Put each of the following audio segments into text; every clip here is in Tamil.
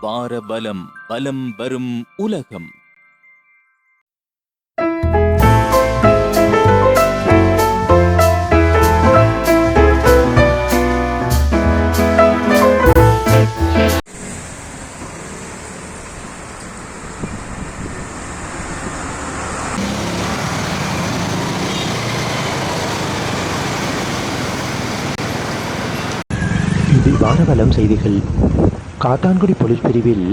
வார பலம் பலம் வரும் உலகம். இது வானவலம் செய்திகள். காத்தான்குடி போலீஸ் பிரிவில்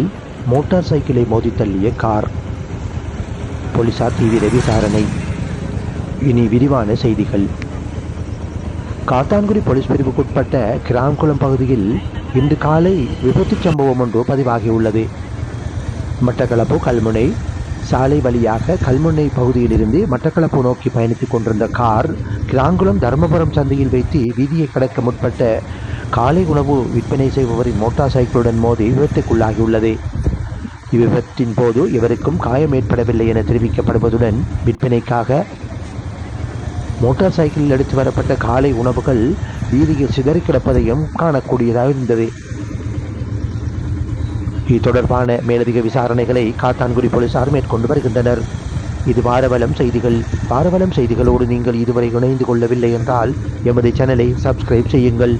மோட்டார் சைக்கிளை மோதி தள்ளிய கார். போலீசார் தீவிர விசாரணை இனி விரிவான செய்திகள். காத்தான்குடி போலீஸ் பிரிவுக்குட்பட்ட கிராம்குளம் பகுதியில் இன்று காலை விபத்துச் சம்பவம் ஒன்று பதிவாகியுள்ளது. மட்டக்களப்பு கல்முனை சாலை வழியாக கல்முனை பகுதியிலிருந்து மட்டக்களப்பு நோக்கி பயணித்துக் கொண்டிருந்த கார் கிராங்குளம் தர்மபுரம் சந்தையில் வைத்து வீதியை கடக்க முற்பட்ட காலை உணவு விற்பனை செய்பவரின் மோட்டார் சைக்கிளுடன் மோதி விபத்துக்குள்ளாகியுள்ளது. இவ்விபத்தின் போது இவருக்கும் காயம் ஏற்படவில்லை என தெரிவிக்கப்படுவதுடன் விற்பனைக்காக மோட்டார் சைக்கிளில் எடுத்து வரப்பட்ட காலை உணவுகள் வீதியில் சிதறி கிடப்பதையும் காணக்கூடியதாக இருந்தது இது தொடர்பான மேலதிக விசாரணைகளை காத்தான்குடி போலீசார் மேற்கொண்டு வருகின்றனர். இது வாரவலம் செய்திகள். வாரவலம் செய்திகளோடு நீங்கள் இதுவரை இணைந்து கொள்ளவில்லை என்றால் எமது சேனலை சப்ஸ்கிரைப் செய்யுங்கள்.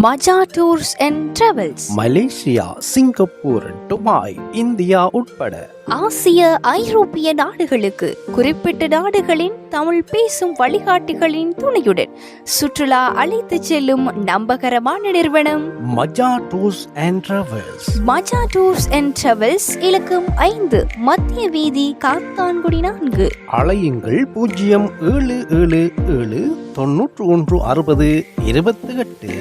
Maja tours and travels Malaysia Singapore Dubai India உட்பட ஆசிய ஐரோப்பிய நாடுகளுக்கு குறிப்பிட்ட நாடுகளின் தமிழ் பேசும் வழிகாட்டிகளின் துணையுடன் சுற்றுலா அழைத்து செல்லும் நம்பகரமான நிறுவனம். Maja tours and travels Maja tours and travels இலக்கம் ஐந்து மத்திய வீதி காத்தான்குடி நான்கு. அலையுங்கள் பூஜ்ஜியம் ஏழு ஏழு ஏழு தொன்னூற்று ஒன்று அறுபது இருபத்தி எட்டு